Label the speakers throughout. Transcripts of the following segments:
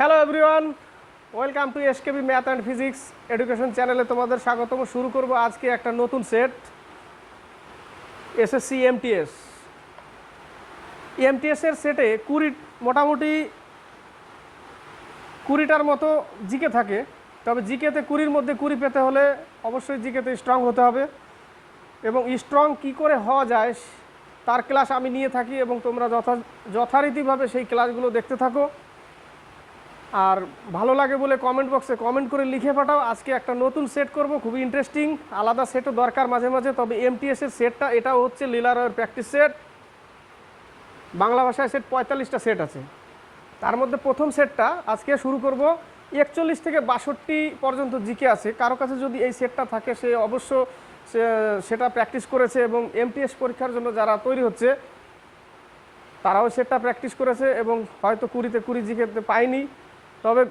Speaker 1: Hello everyone welcome to S SKB math and physics education চ্যানেলে তোমাদের স্বাগতম। শুরু করব আজকে একটা নতুন সেট এসএসসি এমটিএস এমটিএস এর সেটে কুড়ি, মোটামুটি কুড়িটার মতো জিকে থাকে। তবে জিকেতে কুড়ির মধ্যে কুড়ি পেতে হলে অবশ্যই জিকেতে স্ট্রং হতে হবে। এবং স্ট্রং কি করে হওয়া যায় তার ক্লাস আমি নিয়ে থাকি এবং তোমরা যথা যথারীতিভাবে সেই ক্লাসগুলো দেখতে থাকো। আর ভালো লাগে বলে কমেন্ট বক্সে কমেন্ট করে লিখে পাঠাও। আজকে একটা নতুন সেট করব, খুবই ইন্টারেস্টিং আলাদা সেটও দরকার মাঝে মাঝে, তবে এমটিএস এর সেটটা এটাও হচ্ছে লীলারয়ের প্র্যাকটিস সেট বাংলা ভাষায় সেট পঁয়তাল্লিশটা সেট আছে। তার মধ্যে প্রথম সেটটা আজকে শুরু করব, একচল্লিশ থেকে বাষট্টি পর্যন্ত জিকে আছে। কারও কাছে যদি এই সেটটা থাকে, সে অবশ্য সে, সেটা প্র্যাকটিস করেছে এবং এমটিএস পরীক্ষার জন্য যারা তৈরি হচ্ছে, তারাও সেটটা প্র্যাকটিস করেছে এবং হয়তো কুড়িতে কুড়ি জিকেতে পায়নি। তবে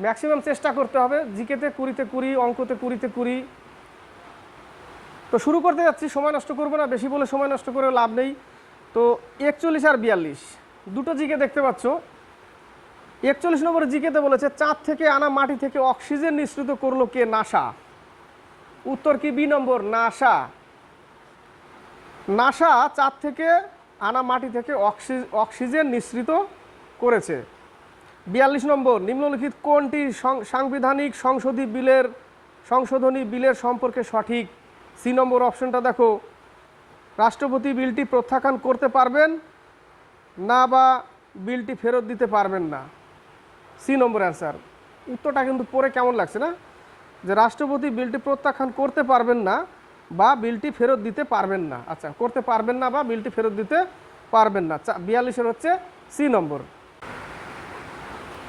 Speaker 1: ম্যাক্সিমাম চেষ্টা করতে হবে, জিকেতে কুড়িতে কুড়ি, অঙ্কতে কুড়িতে কুড়ি। তো শুরু করতে যাচ্ছি, সময় নষ্ট করব না, বেশি বলে সময় নষ্ট করে লাভ নেই। তো একচল্লিশ আর বিয়াল্লিশ, দুটো জিকে দেখতে পাচ্ছ। একচল্লিশ নম্বরে জিকেতে বলেছে, চাঁদ থেকে আনা মাটি থেকে অক্সিজেন নিঃসৃত করল কে নাসা? উত্তর কি? বি নম্বর, নাসা। নাসা চাঁদ থেকে আনা মাটি থেকে অক্সি- অক্সিজেন নিঃসৃত করেছে। বিয়াল্লিশ নম্বর, নিম্নলিখিত কোনটি সাংবিধানিক সংশোধনী বিলের সংশোধনী বিলের সম্পর্কে সঠিক? সি নম্বর অপশনটা দেখো। রাষ্ট্রপতি বিলটি প্রত্যাখ্যান করতে পারবেন না বা বিলটি ফেরত দিতে পারবেন না? C number answer. উত্তরটা কিন্তু পরে কেমন লাগছে না? যে রাষ্ট্রপতি বিলটি প্রত্যাখ্যান করতে পারবেন না বা বিলটি ফেরত দিতে পারবেন না। আচ্ছা করতে পারবেন না বা বিলটি ফেরত দিতে পারবেন না। বিয়াল্লিশের হচ্ছে সি নম্বর।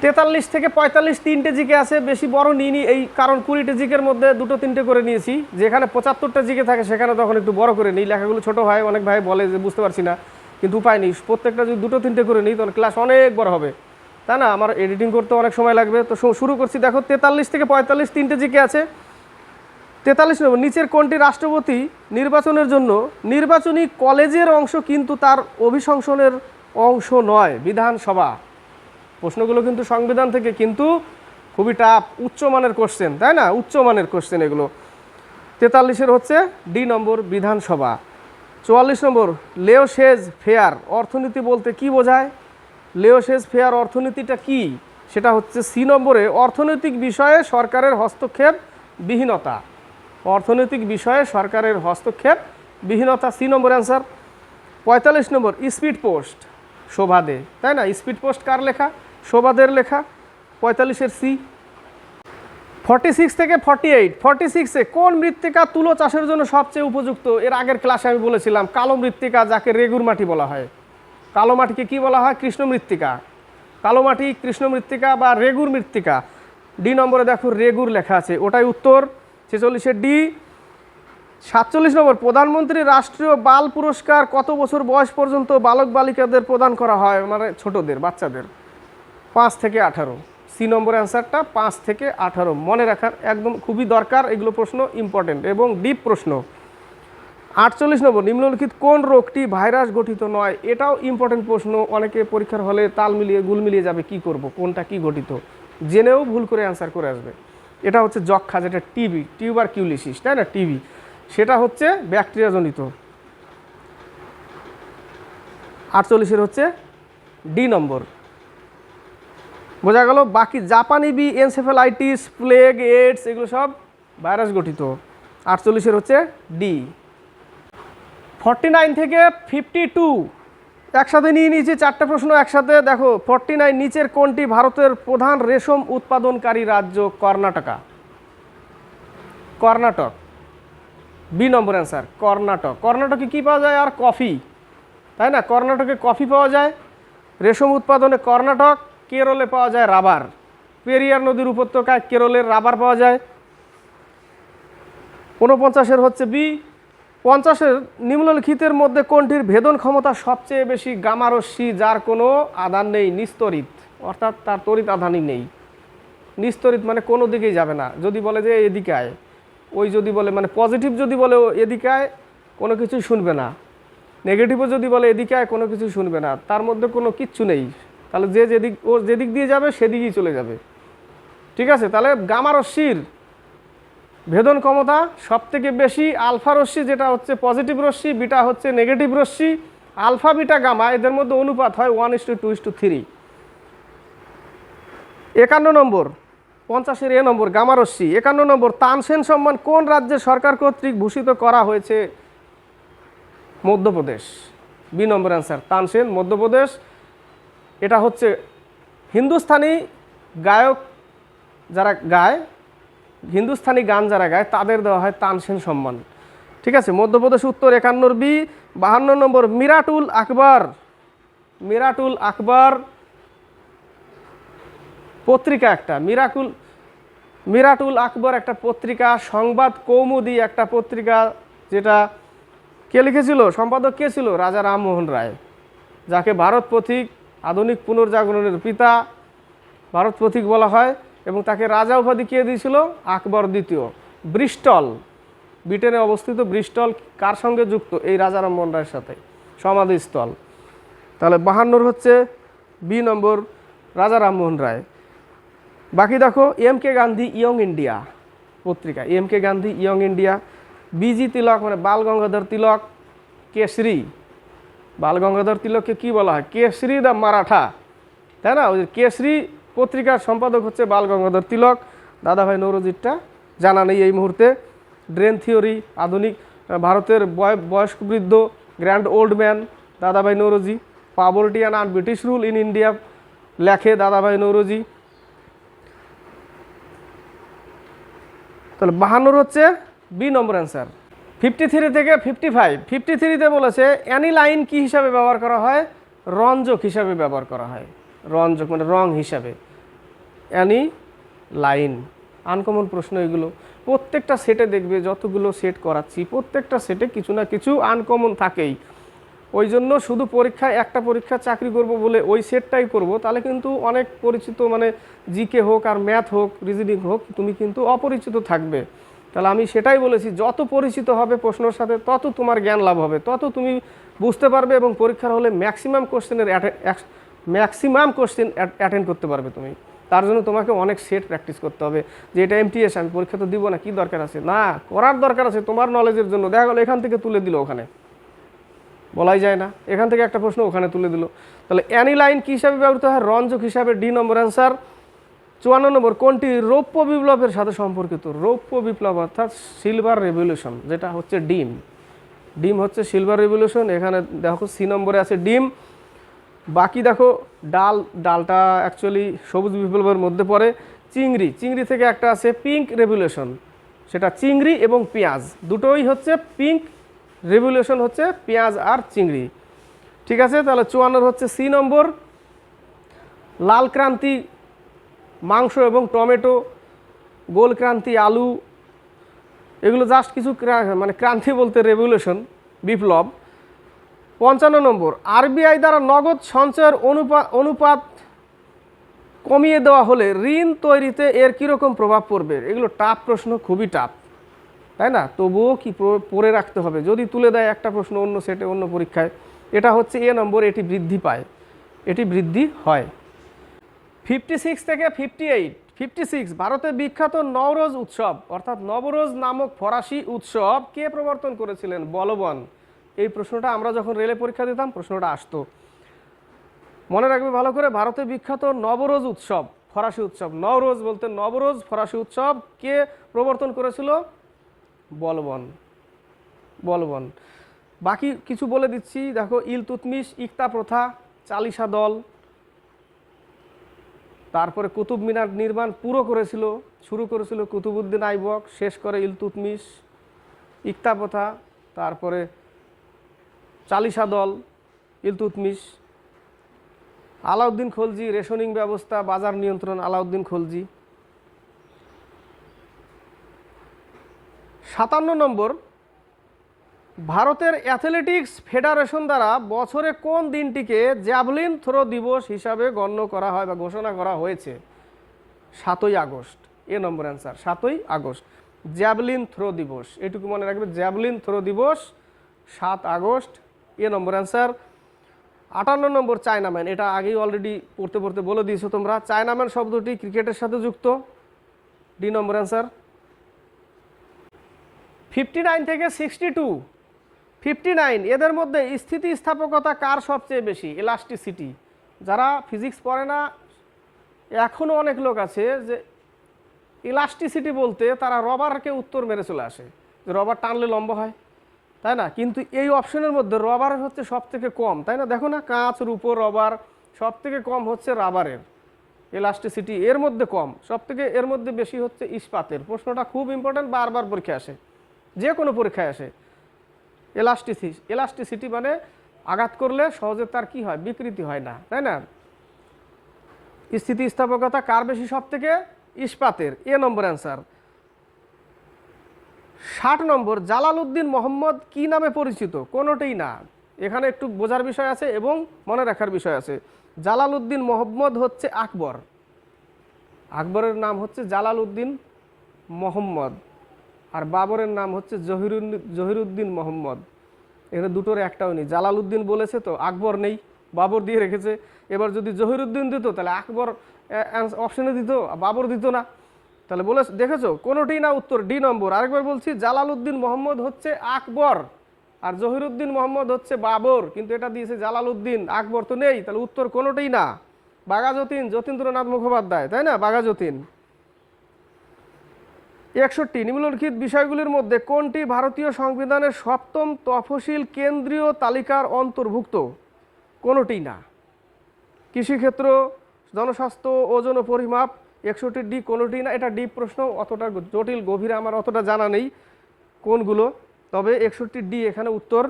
Speaker 1: তেতাল্লিশ থেকে পঁয়তাল্লিশ তিনটে জিকে আছে, বেশি বড় নিইনি। এই কারণ কুড়িটা জিকের মধ্যে দুটো তিনটে করে নিয়েছি। যেখানে পঁচাত্তরটা জিকে থাকে, সেখানে তখন একটু বড় করে নিই। লেখাগুলো ছোট হয়, অনেক ভাই বলে যে বুঝতে পারছি না, কিন্তু উপায় নেই। প্রত্যেকটা যদি দুটো তিনটে করে নিই তখন ক্লাস অনেক বড় হবে। তাই না, আমার এডিটিং করতে অনেক সময় লাগবে। তো শুরু করছি। দেখো, তেতাল্লিশ থেকে পঁয়তাল্লিশ তিনটে জিকে আছে। তেতাল্লিশ নম্বর, নিচের কোনটি রাষ্ট্রপতি নির্বাচনের জন্য নির্বাচনী কলেজের অংশ কিন্তু তার অভিশংসনের অংশ নয়, বিধানসভা। প্রশ্নগুলো কিন্তু সংবিধান থেকে কিন্তু খুবই টাফ উচ্চমানের কোশ্চেন তাই না? উচ্চমানের কোশ্চেন এগুলো। তেতাল্লিশের হচ্ছে ডি নম্বর বিধানসভা। চুয়াল্লিশ নম্বর লেওসেজ ফেয়ার অর্থনীতি বলতে কি বোঝায়? লেওসেজ ফেয়ার অর্থনীতিটা কি? সেটা হচ্ছে সি নম্বরে, অর্থনৈতিক বিষয়ে সরকারের হস্তক্ষেপ বিহীনতা। অর্থনৈতিক বিষয়ে সরকারের হস্তক্ষেপ বিহীনতা সি নম্বর অ্যান্সার পঁয়তাল্লিশ নম্বর স্পিড পোস্ট শোভাদে তাই না? স্পিড পোস্ট কার লেখা? শোভাদের লেখা, পঁয়তাল্লিশের সি। ফর্টি সিক্স থেকে ফর্টি এইট ফর্টি সিক্সে কোন মৃত্তিকা তুলো চাষের জন্য সবচেয়ে উপযুক্ত? এর আগের ক্লাসে আমি বলেছিলাম, কালো মৃত্তিকা যাকে রেগুর মাটি বলা হয়। কালো মাটিকে কি বলা হয়? কৃষ্ণ মৃত্তিকা। কালো মাটি, কৃষ্ণ মৃত্তিকা বা রেগুর মৃত্তিকা? ডি নম্বরে দেখো, রেগুর লেখা আছে, ওটাই উত্তর। ছেচল্লিশের ডি। সাতচল্লিশ নম্বর, প্রধানমন্ত্রী রাষ্ট্রীয় বাল পুরস্কার কত বছর বয়স পর্যন্ত বালক বালিকাদের প্রদান করা হয়? মানে ছোটদের, বাচ্চাদের। পাঁচ থেকে আঠারো। সি নম্বর অ্যান্সারটা পাঁচ থেকে আঠারো। মনে রাখার একদম খুবই দরকার এগুলো প্রশ্ন ইম্পর্টেন্ট এবং ডিপ প্রশ্ন। আটচল্লিশ নম্বর, নিম্নলিখিত কোন রোগটি ভাইরাস গঠিত নয়? এটাও ইম্পর্টেন্ট প্রশ্ন। অনেকে পরীক্ষার হলে তাল মিলিয়ে গুল মিলিয়ে যাবে, কি করব, কোনটা কি গঠিত? জেনেও ভুল করে অ্যান্সার করে আসবে। এটা হচ্ছে যক্ষা যেটা টিবি, টিউবার কিউলিসিস, তাই না, টিবি? সেটা হচ্ছে ব্যাকটেরিয়াজনিত আটচল্লিশের হচ্ছে ডি নম্বর। বোঝা গেল বাকি জাপানি বি এনসেফেলাইটিস প্লেগ এইডস এগুলো সব ভাইরাস গঠিত। আটচল্লিশের হচ্ছে ডি ফর্টি নাইন থেকে ফিফটি টু একসাথে নিয়ে নিয়েছি, চারটে প্রশ্ন একসাথে। দেখো ফর্টি নাইন নিচের কোনটি ভারতের প্রধান রেশম উৎপাদনকারী রাজ্য? Karnataka. Karnataka. B number answer Karnataka. কর্ণাটকে কী পাওয়া যায়? আর কফি। তাই না? কর্ণাটকে কফি পাওয়া যায়। রেশম উৎপাদনে কর্ণাটক কেরলে পাওয়া যায় রাবার। পেরিয়ার নদীর উপত্যকায় কেরলের রাবার পাওয়া যায়। ঊনপঞ্চাশের হচ্ছে বি। পঞ্চাশের নিম্নলিখিতের মধ্যে কোনটির ভেদন ক্ষমতা সবচেয়ে বেশি গামারস্যি যার কোনো আধান নেই? নিস্তরিত। অর্থাৎ তার তড়িৎ আধানই নেই। নিস্তরিত মানে কোনো দিকেই যাবে না। যদি বলে যে এদিকে আয় ওই যদি বলে মানে পজিটিভ যদি বলে ও এদিকে আয় কোনো কিছুই শুনবে না। নেগেটিভও যদি বলে এদিকে আয় কোনো কিছুই শুনবে না। তার মধ্যে কোনো কিচ্ছু নেই। তাহলে যে যেদিক ও যেদিক দিয়ে যাবে, সেদিকেই চলে যাবে। ঠিক আছে? তাহলে গামা রশ্মির ভেদন ক্ষমতা সব থেকে বেশি, আলফা রশ্মি যেটা হচ্ছে পজিটিভ রশ্মি, বিটা হচ্ছে নেগেটিভ রশ্মি, আলফা, বিটা, গামা, এদের মধ্যে অনুপাত হয় one is to two is to three একান্ন নম্বর, পঞ্চাশের এ নম্বর, গামা রশ্মি। একান্ন নম্বর, তানসেন সম্মান কোন রাজ্যের সরকার কর্তৃক ভূষিত করা হয়েছে? Madhya Pradesh. B number answer Tansen, Madhya Pradesh. এটা হচ্ছে হিন্দুস্তানি গায়ক যারা গায় হিন্দুস্থানি গান যারা গায়, তাদের দেওয়া হয় তানসেন সম্মান। ঠিক আছে? মধ্যপ্রদেশ উত্তর একান্নর বি, বাহান্ন নম্বর মিরাটুল আকবর। মিরাটুল আকবর পত্রিকা একটা। মিরাকুল, মিরাটুল আকবর একটা পত্রিকা, সংবাদ কৌমুদি একটা পত্রিকা, যেটা কে লিখেছিল? সম্পাদক কে ছিল? রাজা রামমোহন রায়, যাকে ভারত পথিক আধুনিক পুনর্জাগরণের পিতা ভারত পথিক বলা হয় এবং তাকে রাজা উপাধি কে দিয়েছিল? আকবর দ্বিতীয়। ব্রিস্টল। ব্রিটেনে অবস্থিত ব্রিস্টল কার সঙ্গে যুক্ত? এই রাজা রামমোহন রায়ের সাথে। সমাধিস্থল। তাহলে বাহান্নর হচ্ছে বি নম্বর রাজা রামমোহন রায়। বাকি দেখো, M K Gandhi, Young India পত্রিকা। M K Gandhi, Young India. BG Tilak মানে বাল গঙ্গাধর তিলক কেশরী বাল গঙ্গাধর তিলককে কি বলা হয়? কেশরী দ্য মারাঠা। তাই না? ওই কেশরী পত্রিকার সম্পাদক হচ্ছে বাল গঙ্গাধর তিলক। দাদাভাই নৌরজিরটা জানা নেই এই মুহূর্তে। ড্রেন থিওরি, আধুনিক ভারতের বয়, বয়স্ক বৃদ্ধ, grand old man, Dadabhai Naoroji poverty and un British rule in India লেখে দাদাভাই নৌরজি। তাহলে বাহান্নর হচ্ছে B number answer. Fifty three থেকে ফিফটি ফাইভ ফিফটি থ্রিতে বলেছে অ্যানি লাইন কী হিসাবে ব্যবহার করা হয়? রঞ্জক হিসাবে ব্যবহার করা হয়। রঞ্জক মানে রং হিসাবে। অ্যানি লাইন আনকমন প্রশ্ন এগুলো। প্রত্যেকটা সেটে দেখবে, যতগুলো সেট করাচ্ছি, প্রত্যেকটা সেটে কিছু না কিছু আনকমন থাকেই। ওই জন্য শুধু পরীক্ষায় একটা পরীক্ষা চাকরি করব বলে ওই সেটটাই করব, তাহলে কিন্তু অনেক পরিচিত মানে জিকে হোক আর ম্যাথ হোক রিজনিং হোক, তুমি কিন্তু অপরিচিত থাকবে। তাহলে আমি সেটাই বলেছি, যত পরিচিত হবে প্রশ্নের সাথে, তত তোমার জ্ঞান লাভ হবে, তত তুমি বুঝতে পারবে এবং পরীক্ষার হলে ম্যাক্সিমাম কোশ্চেনের ম্যাক্সিমাম কোশ্চেন অ্যাটেন্ড করতে পারবে তুমি। তার জন্য তোমাকে অনেক সেট প্র্যাকটিস করতে হবে, যে এটা এমটিএস আমি পরীক্ষা তো দিব না, কি দরকার আছে? না, করার দরকার আছে তোমার নলেজের জন্য। দেখা গেলো এখান থেকে তুলে দিল ওখানে। বলাই যায় না। এখান থেকে একটা প্রশ্ন ওখানে তুলে দিল। তাহলে অ্যানি লাইন কী হিসাবে ব্যবহৃত হয়? রঞ্জক হিসাবে ডি নম্বর অ্যান্সার চুয়ান্ন নম্বর, কোনটি রৌপ্য বিপ্লবের সাথে সম্পর্কিত? রৌপ্য বিপ্লব অর্থাৎ সিলভার রেভলিউশন যেটা হচ্ছে ডিম। ডিম হচ্ছে সিলভার রেভলিউশন এখানে দেখো সি নম্বরে আছে ডিম। বাকি দেখো, ডাল, ডালটা অ্যাকচুয়ালি সবুজ বিপ্লবের মধ্যে পড়ে। চিংড়ি চিংড়ি থেকে একটা আছে পিঙ্ক রেভলিউশন সেটা চিংড়ি এবং পেঁয়াজ। দুটোই হচ্ছে পিঙ্ক রেভলিউশন হচ্ছে পেঁয়াজ আর চিংড়ি। ঠিক আছে, তাহলে চুয়ান্নর হচ্ছে সি নম্বর। লাল ক্রান্তি মাংস এবং টমেটো, গোল ক্রান্তি, আলু, এগুলো জাস্ট কিছু মানে ক্রান্তি বলতে রেভলিউশন বিপ্লব। পঞ্চান্ন নম্বর, আরবিআই দ্বারা নগদ সঞ্চয়ের অনুপাত অনুপাত কমিয়ে দেওয়া হলে ঋণ তৈরিতে এর কীরকম প্রভাব পড়বে? এগুলো টাফ প্রশ্ন, খুবই টাফ তাই না? তবুও কি পড়ে রাখতে হবে? যদি তুলে দেয় একটা প্রশ্ন অন্য সেটে, অন্য পরীক্ষায়, এটা হচ্ছে এ নম্বর, এটি বৃদ্ধি পায়। এটি বৃদ্ধি হয়। ফিফটি সিক্স থেকে ফিফটি এইট ফিফটি সিক্স ভারতের বিখ্যাত নওরোজ উৎসব, অর্থাৎ নবরোজ নামক ফরাসি উৎসব, কে প্রবর্তন করেছিলেন? বলবন। এই প্রশ্নটা আমরা যখন রেলে পরীক্ষা দিতাম, প্রশ্নটা আসতো। মনে রাখবে ভালো করে, ভারতের বিখ্যাত নবরোজ উৎসব, ফরাসি উৎসব। নবরোজ বলতে নবরোজ ফরাসি উৎসব, কে প্রবর্তন করেছিল? বলবন। বলবন। বাকি কিছু বলে দিচ্ছি। দেখো, ইলতুতমিশ, ইকতা প্রথা চালিশা দল তারপরে কুতুব মিনার নির্মাণ পুরো করেছিল, শুরু করেছিল কুতুবুদ্দিন আইবক, শেষ করে ইলতুতমিশ ইকতা প্রথা তারপরে চালিসা দল, ইলতুতমিশ, আলাউদ্দিন খলজি, রেশনিং ব্যবস্থা, বাজার নিয়ন্ত্রণ, আলাউদ্দিন খলজি। সাতান্ন নম্বর ভারতের অ্যাথলেটিক্স ফেডারেশন দ্বারা বছরে কোন দিনটিকে জ্যাভলিন থ্রো দিবস হিসাবে গণ্য করা হয় বা ঘোষণা করা হয়েছে? সাতই আগস্ট। এ নম্বর অ্যান্সার, সাতই আগস্ট। জ্যাভলিন থ্রো দিবস, এটুকু মনে রাখবে, জ্যাভলিন থ্রো দিবস, সাত আগস্ট। এ নম্বর অ্যান্সার, আটান্ন নম্বর চায়নাম্যান, এটা আগেই অলরেডি পড়তে পড়তে বলে দিয়েছ তোমরা, চায়নাম্যান শব্দটি ক্রিকেটের সাথে যুক্ত। D number answer fifty nine থেকে সিক্সটি টু ফিফটি নাইন, এদের মধ্যে স্থিতিস্থাপকতা কার সবচেয়ে বেশি? এলাস্টিসিটি যারা ফিজিক্স পড়ে না এখনও অনেক লোক আছে যে ইলাস্টিসিটি বলতে তারা রবারকে উত্তর মেরে চলে আসে, যে রবার টানলে লম্বা হয়, তাই না? কিন্তু এই অপশনের মধ্যে রবারের হচ্ছে সব থেকে কম, তাই না? দেখো না, কাঁচ, রূপো, রবার সব থেকে কম হচ্ছে রাবারের এলাস্টিসিটি এর মধ্যে কম সব থেকে এর মধ্যে বেশি হচ্ছে ইস্পাতের। প্রশ্নটা খুব ইম্পর্ট্যান্ট বারবার পরীক্ষায় আসে যে কোনো পরীক্ষায় আসে। এলাস্টিসি এলাস্টিসিটি মানে আঘাত করলে সহজে তার কি হয়? বিকৃতি হয় না, তাই না? স্থিতিস্থাপকতা কার বেশি সব থেকে ইস্পাতের, এ নম্বর অ্যান্সার ষাট নম্বর, জালালউদ্দিন মোহাম্মদ কি নামে পরিচিত? কোনোটাই না। এখানে একটু বোঝার বিষয় আছে এবং মনে রাখার বিষয় আছে। জালালউদ্দিন মোহাম্মদ হচ্ছে আকবর। আকবরের নাম হচ্ছে জালালউদ্দিন মোহাম্মদ। আর বাবরের নাম হচ্ছে জহিরুদ্দিন জহিরুদ্দিন মোহাম্মদ। এখানে দুটোর একটাও নেই। জালালউদ্দিন বলেছে তো, আকবর নেই, বাবর দিয়ে রেখেছে। এবার যদি জহিরুদ্দিন দিত, তাহলে আকবর অপশনে দিত বাবর দিত না। তাহলে বলে দেখেছ? কোনোটি না উত্তর, ডি নম্বর। আরেকবার বলছি, জালালউদ্দিন মোহাম্মদ হচ্ছে আকবর, আর জহিরুদ্দিন মোহাম্মদ হচ্ছে বাবর। কিন্তু এটা দিয়েছে জালালউদ্দিন। আকবর তো নেই, তাহলে উত্তর কোনোটাই না। বাঘাযতীন, যতীন্দ্রনাথ মুখোপাধ্যায়, তাই না? বাঘাযতীন। একষট্টি। নিম্নলিখিত বিষয়গুলির মধ্যে কোনটি ভারতীয় সংবিধানের সপ্তম তফসিল কেন্দ্রীয় তালিকার অন্তর্ভুক্ত? কোনোটি না। কৃষিক্ষেত্র, জনস্বাস্থ্য, ওজন পরিমাপ, একষট্টি ডি কোনোটি না, এটা ডিপ প্রশ্ন, অতটা জটিল, গভীরে আমার অতটা জানা নেই কোনগুলো, তবে একষট্টি ডি এখানে উত্তর।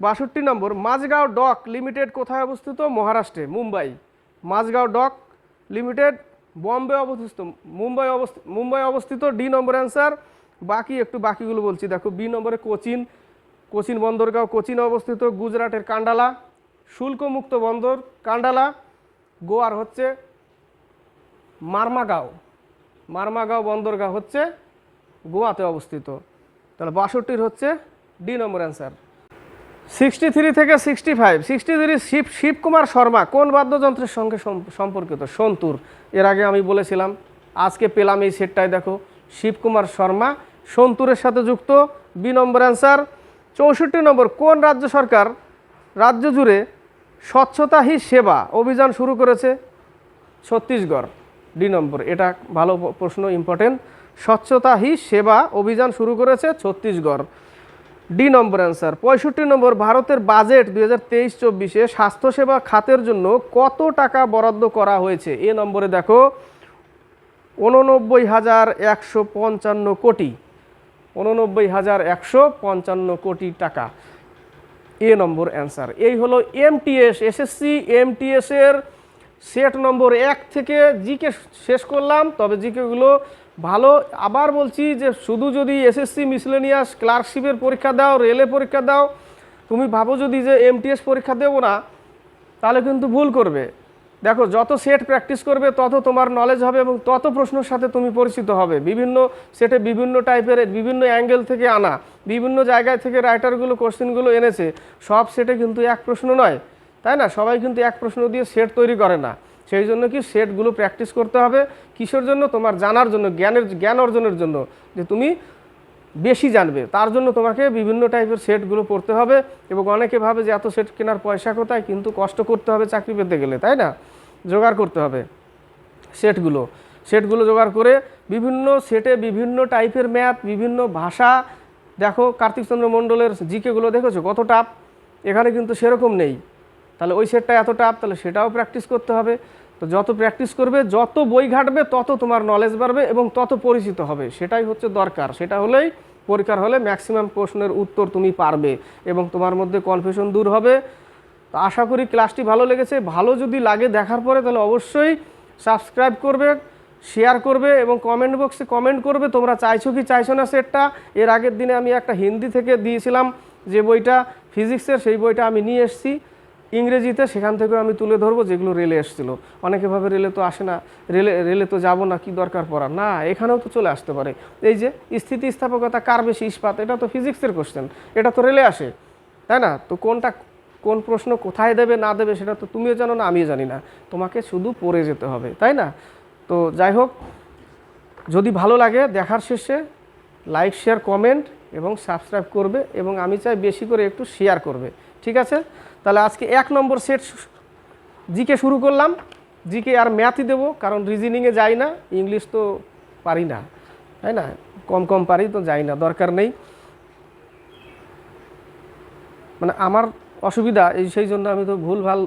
Speaker 1: বাষট্টি নম্বর মাঝগাঁও ডক লিমিটেড কোথায় অবস্থিত? মহারাষ্ট্রে, মুম্বাই। মাঝগাঁও ডক লিমিটেড বম্বে অবস্থিত, মুম্বাই অবস্থিত মুম্বাই অবস্থিত, ডি নম্বর অ্যান্সার। বাকি একটু বাকিগুলো বলছি, দেখো, বি নম্বরে কোচিন কোচিন বন্দরগাঁও, কোচিনে অবস্থিত, গুজরাটের কান্ডালা, শুল্কমুক্ত বন্দর, কান্ডালা, গোয়ার হচ্ছে মারমাগাঁও মারমাগাঁও বন্দরগাঁও হচ্ছে গোয়াতে অবস্থিত। তাহলে বাষট্টির হচ্ছে D number answer. Sixty three থেকে sixty five. Sixty three Shiv, Shivkumar Sharma, কোন বাদ্যযন্ত্রের সঙ্গে সম্পর্কিত? সন্তুর। এর আগে আমি বলেছিলাম, আজকে পেলাম এই সেটটায় দেখো। শিবকুমার শর্মা, সন্তুরের সাথে যুক্ত, বি নম্বর অ্যান্সার। চৌষট্টি নম্বর, কোন রাজ্য সরকার রাজ্য জুড়ে স্বচ্ছতা হি সেবা অভিযান শুরু করেছে? Chhattisgarh, D number. এটা ভালো প্রশ্ন ইম্পর্টেন্ট স্বচ্ছতা হি সেবা অভিযান শুরু করেছে ছত্তিশগড়। D number answer. পঁয়ষট্টি নম্বর, ভারতের বাজেট দুই হাজার তেইশ চব্বিশে স্বাস্থ্যসেবা খাতের জন্য কত টাকা বরাদ্দ করা হয়েছে? এ নম্বরে দেখো উননব্বই হাজার একশো পঞ্চান্ন কোটি। উননব্বই হাজার একশো পঞ্চান্ন কোটি টাকা। A number answer. এই হলো এমটিএস, এসএসসি এমটিএস এর সেট নম্বর এক থেকে জিকে শেষ করলাম। তবে জিকেগুলো ভালো, আবার বলছি যে শুধু যদি এসএসসি মিসলেনিয়াস ক্লার্কশিপের পরীক্ষা দাও রেলে পরীক্ষা দাও, তুমি ভাবো যদি যে এমটিএস পরীক্ষা দেবো না, তাহলে কিন্তু ভুল করবে। দেখো, যত সেট প্র্যাকটিস করবে, তত তোমার নলেজ হবে এবং তত প্রশ্নের সাথে তুমি পরিচিত হবে। বিভিন্ন সেটে বিভিন্ন টাইপের বিভিন্ন অ্যাঙ্গেল থেকে আনা, বিভিন্ন জায়গায় থেকে রাইটারগুলো কোশ্চেনগুলো এনেছে। সব সেটে কিন্তু এক প্রশ্ন নয়, তাই না? সবাই কিন্তু এক প্রশ্ন দিয়ে সেট তৈরি করে না। সেই জন্য কি সেটগুলো প্র্যাকটিস করতে হবে কিসের জন্য? তোমার জানার জন্য, জ্ঞানের, জ্ঞান অর্জনের জন্য। যে তুমি বেশি জানবে, তার জন্য তোমাকে বিভিন্ন টাইপের সেটগুলো পড়তে হবে। এবং অনেকে ভাবে যে এত সেট কেনার পয়সা কোথায়? কিন্তু কষ্ট করতে হবে চাকরি পেতে গেলে, তাই না? জোগাড় করতে হবে সেটগুলো। সেটগুলো জোগাড় করে বিভিন্ন সেটে বিভিন্ন টাইপের ম্যাথ, বিভিন্ন ভাষা। দেখো, কার্তিকচন্দ্র মণ্ডলের জিকেগুলো দেখেছ? কত টাপ এখানে কিন্তু সেরকম নেই। তাহলে ওই সেটটা এত টাপ তাহলে সেটাও প্র্যাকটিস করতে হবে। তো যত প্র্যাকটিস করবে, যত বই ঘাটবে, তত তোমার নলেজ বাড়বে এবং তত পরিচিত হবে। সেটাই হচ্ছে দরকার। সেটা হলেই পরীক্ষার হলে ম্যাক্সিমাম প্রশ্নের উত্তর তুমি পারবে এবং তোমার মধ্যে কনফিউশন দূর হবে। তো আশা করি ক্লাসটি ভালো লেগেছে। ভালো যদি লাগে দেখার পরে, তাহলে অবশ্যই সাবস্ক্রাইব করবে শেয়ার করবে এবং কমেন্ট বক্সে কমেন্ট করবে, তোমরা চাইছো কি চাইছো না সেটটা। এর আগের দিনে আমি একটা হিন্দি থেকে দিয়েছিলাম যে বইটা ফিজিক্সের সেই বইটা আমি নিয়ে এসেছি। ইংরেজিতে সেখান থেকেও আমি তুলে ধরবো যেগুলো রেলে এসেছিল। অনেকে ভাবে রেলে তো আসে না, রেলে রেলে তো যাব না, কি দরকার পড়া না, এখানেও তো চলে আসতে পারে। এই যে স্থিতিস্থাপকতা কার বেশি ইস্পাত, এটা তো ফিজিক্সের কোশ্চেন এটা তো রেলে আসে, তাই না? তো কোনটা, কোন প্রশ্ন কোথায় দেবে, না দেবে, সেটা তো তুমিও জানো না, আমিও জানি না। তোমাকে শুধু পড়ে যেতে হবে, তাই না? তো যাই হোক, যদি ভালো লাগে দেখার শেষে লাইক শেয়ার কমেন্ট এবং সাবস্ক্রাইব করবে এবং আমি চাই বেশি করে একটু শেয়ার করবে, ঠিক আছে? তাহলে আজকে এক নম্বর সেট জিকে শুরু করলাম। জিকে আর ম্যাথই দেবো, কারণ রিজনিংয়ে যাই না ইংলিশ তো পারি না, তাই না? কম কম পারি তো যাই না, দরকার নেই। মানে আমার অসুবিধা, এই সেই জন্য আমি তো ভুল ভালো